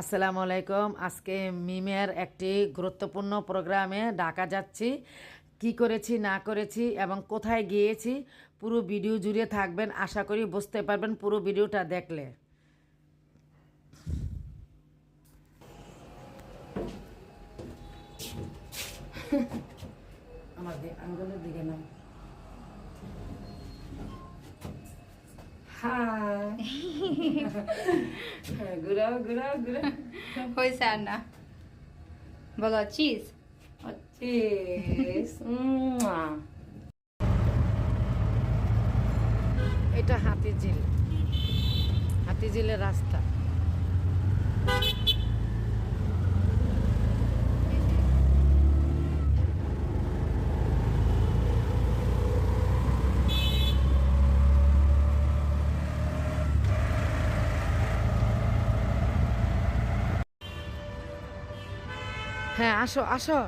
আসসালামু আলাইকুম। আজকে মিমের একটি গুরুত্বপূর্ণ প্রোগ্রামে ঢাকা যাচ্ছি। কি করেছি, না করেছি এবং কোথায় গিয়েছি, পুরো ভিডিও জুড়ে থাকবেন। আশা করি বুঝতে পারবেন পুরো ভিডিওটা দেখলে। আমার আঙ্গুলের দিকে নাম। ঘুরাও ঘুরাও ঘুরাও হয়েছে আর না বলো চিজ. Mwah. এটা হাতিঝিল হাতিঝিলের রাস্তা। হ্যাঁ আসো আসো।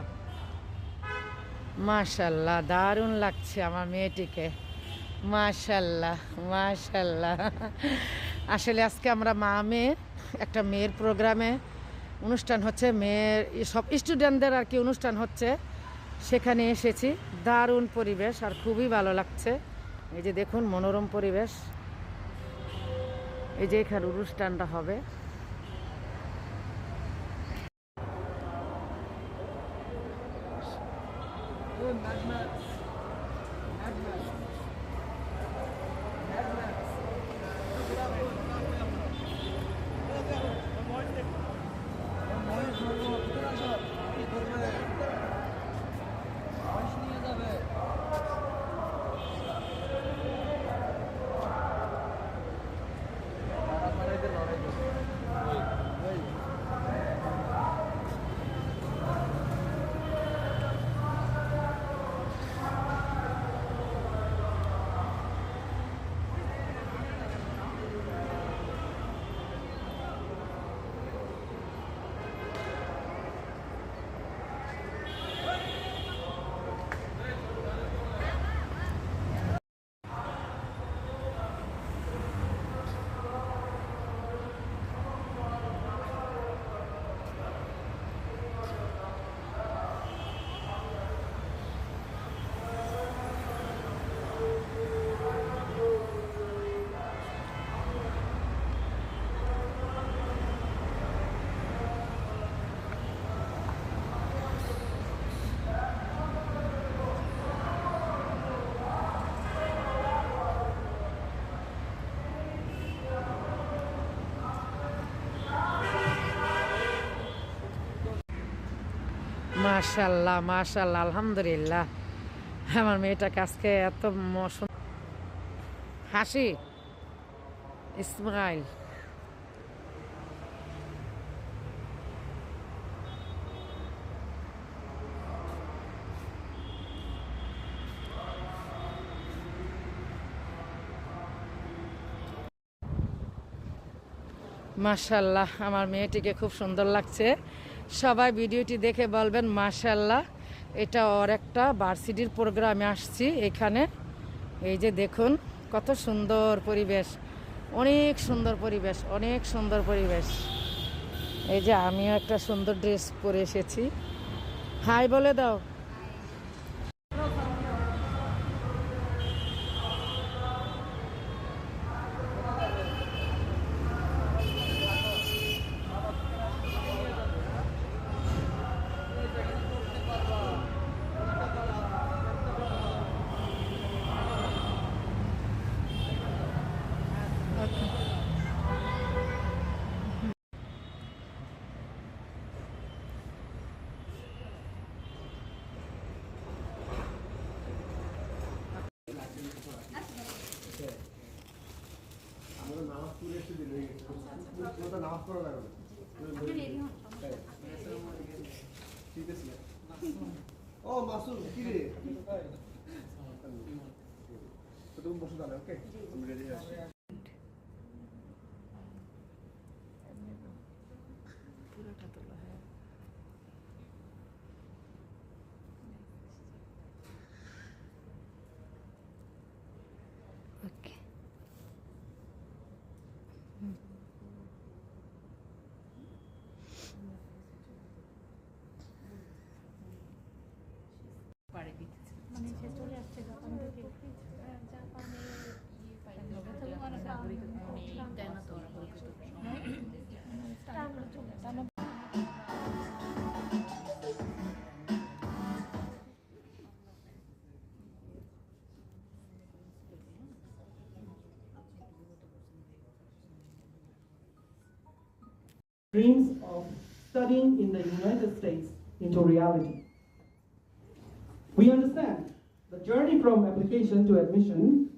মাশাল্লাহ, দারুণ লাগছে আমার মেয়েটিকে। মাশাল্লাহ মাশাল্লাহ। আসলে আজকে আমরা মা মেয়ের একটা মেয়ের প্রোগ্রামে অনুষ্ঠান হচ্ছে, মেয়ের সব স্টুডেন্টদের আর কি অনুষ্ঠান হচ্ছে। সেখানে এসেছি, দারুণ পরিবেশ আর খুবই ভালো লাগছে। এই যে দেখুন, মনোরম পরিবেশ। এই যে এখানে অনুষ্ঠানটা হবে। মাশাল্লাহ মাশাল্লাহ আলহামদুলিল্লাহ। আমার মেয়েটাকে আজকে এত হাসি। ইসমাইল। মাশাল্লাহ আমার মেয়েটিকে খুব সুন্দর লাগছে। সবাই ভিডিওটি দেখে বলবেন মাশাল্লাহ এটা ওর একটা ভার্সিটির প্রোগ্রামে আসছি এখানে। এই যে দেখুন, কত সুন্দর পরিবেশ, অনেক সুন্দর পরিবেশ, অনেক সুন্দর পরিবেশ। এই যে আমিও একটা সুন্দর ড্রেস পরে এসেছি। হাই বলে দাও। পুরোটা নামাজ পড়া লাগবে ঠিক আছে ও মাসুদ কি রে তো তুমি বসে তাহলে ওকে আমি রেডি আছি okay পাড়ি দিতেছে মানে সে চলে আসছে জাপান থেকে জাপানে dreams of studying in the United States into reality. We understand the journey from application to admission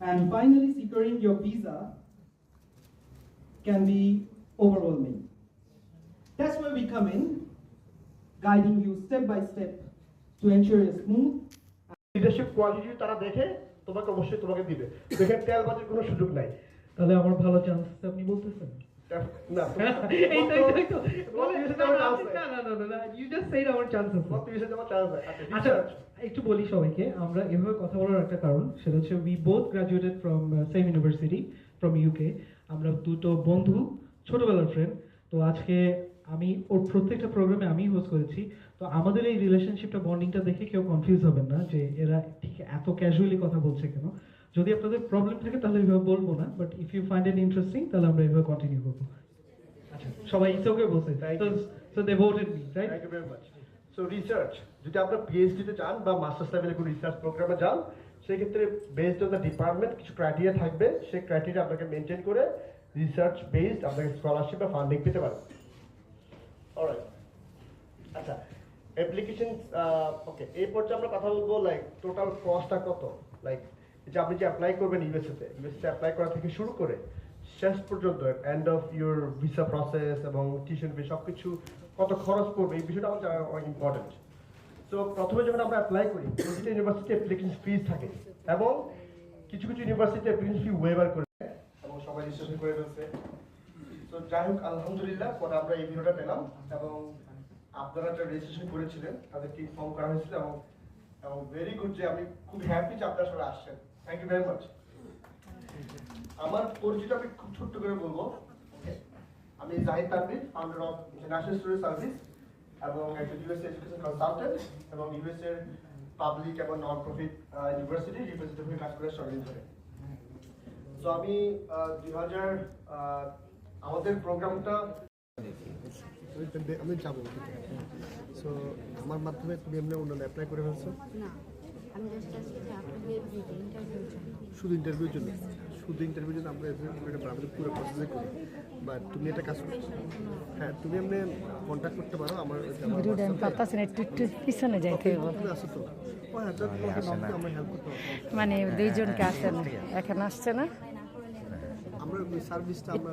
and finally securing your visa can be overwhelming. That's where we come in, guiding you step by step to ensure a smooth leadership quality তারা দেখে তোমাকে অবশ্যই তোমাকে দিবে দেখে তেলবাজির কোনো সুযোগ নাই তাহলে আমার ভালো চান্স আপনি বলতেছেন না এই তো, এই তো, আচ্ছা একটু বলি সবাইকে আমরা এভাবে কথা বলার একটা কারণ সেটা হচ্ছে we both graduated from same university from UK আমরা দুটো বন্ধু ছোটবেলার ফ্রেন্ড তো আজকে আমি ওর প্রত্যেকটা প্রোগ্রামে আমি হোস্ট করেছি। তো আমাদের এই রিলেশনশিপটা বন্ডিংটা দেখে কেউ কনফিউজ হবেন না যে এরা ঠিক এত ক্যাজুয়ালি কথা বলছে কেন। যদি আপনাদের প্রবলেম থাকে তাহলে এইভাবে বলব না but if you find it interesting তাহলে আমরা এইভাবে কন্টিনিউ করব। আচ্ছা। সবাই ইটস ওকে বলছে so they voted me right thank you very much so research যদি আপনার পিএইচডি তে যান বা মাস্টার্স লেভেলে কোনো রিসার্চ প্রোগ্রামে যান সেক্ষেত্রে বেসড অন দ্য ডিপার্টমেন্ট কিছু ক্রাইটেরিয়া থাকবে সেই ক্রাইটেরিয়া আপনাকে মেনটেন করে রিসার্চ বেসড আপনাকে স্কলারশিপ বা ফান্ডিং পেতে পারেন অলরাইট আচ্ছা অ্যাপ্লিকেশন ওকে এই পর্যায়ে আমরা কথা বলব লাইক টোটাল কস্টটা কত? লাইক যে আপনি যে অ্যাপ্লাই করবেন ইউএসএতে ইউএসএতে অ্যাপ্লাই করা থেকে শুরু করে শেষ পর্যন্ত end of your visa process এবং টিউশন ফি সব কিছু কত খরচ পড়বে, এই বিষয়টা আমার অনেক ইম্পর্টেন্ট তো প্রথমে যখন আমরা অ্যাপ্লাই করি, প্রতিটা ইউনিভার্সিটি অ্যাপ্লিকেশন ফিস থাকে এবং কিছু কিছু ইউনিভার্সিটি অ্যাপ্লিকেশন ফি ওয়েভার করে এবং সবাই রেজিস্ট্রেশন করে ফেলছে। তো যাই হোক, আলহামদুলিল্লাহ, পরে আমরা এই ভিডিওটা পেলাম এবং আপনারা যারা রেজিস্ট্রেশন করেছিলেন, তাদেরকে ইনফর্ম করা হয়েছিল এবং এবং ভেরি গুড যে আমি খুব হ্যাপি যে আপনারা সবাই আসছেন। থ্যাংক ইউ ভেরি মাচ আমার পরিচিত আমি খুব ছোট্ট করে বলব? আমি Zahid Tanvir founder of national student service এবং একজন ইউএস এডুকেশন কনসালটেন্ট এবং ইউএস এর পাবলিক এবং নন প্রফিট ইউনিভার্সিটি রিপ্রেজেন্টেটিভ হয়ে কাজ করে সরকারি ধরে তো আমি দুই হাজার আমাদের প্রোগ্রামটা আমি যাব। সো আমার মাধ্যমে তুমি এমনি অন্যান্য অ্যাপ্লাই করে ফেলছো? না। আমি জাস্ট আজকে যে আপনাদের ইন্টারভিউর জন্য শুধু ইন্টারভিউর জন্য? শুধু ইন্টারভিউর জন্য আমরা এভাবে পুরো আমাদের পুরো প্রসেসে করি। বাট তুমি একটা কাজ হ্যাঁ তুমি এমনি কন্ট্যাক্ট করতে পারো। আমার পিছনে যাইতে ও হ্যাঁ মানে দুইজনকে আসেন এখন আসছে না? আমরা সার্ভিসটা আমরা?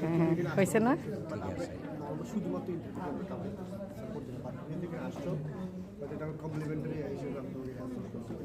হ্যাঁ হ্যাঁ। হয়েছে না? শুধুমাত্র এটা কমপ্লিমেন্টারি হিসেবে আপনাকে তোমাকে